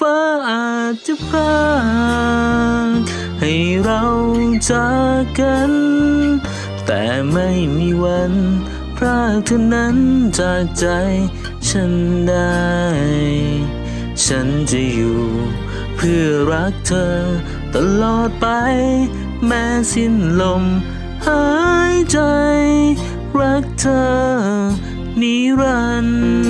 ฟ้าอาจจะพรากให้เราจากกัน แต่ไม่มีวันพรากเธอนั้นจากใจฉันได้ ฉันจะอยู่เพื่อรักเธอตลอดไป แม้สิ้นลมหายใจ รักเธอนิรันดร์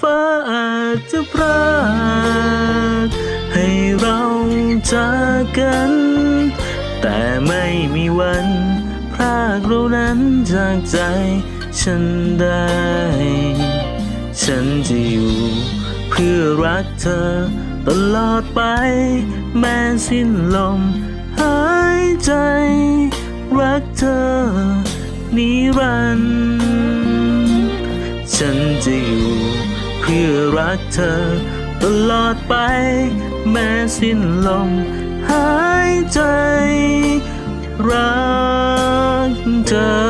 ฟ้าอาจจะพรากให้เราจากกัน แต่ไม่มีวันพรากเรานั้นจากใจฉันได้ ฉันจะอยู่เพื่อรักเธอตลอดไป แม้สิ้นลมหายใจ รักเธอนิรันดร์ฉันจะอยู่ พื่อรักเธอ ตลอดไป แม้สิ้นลมหายใจ รักเธอ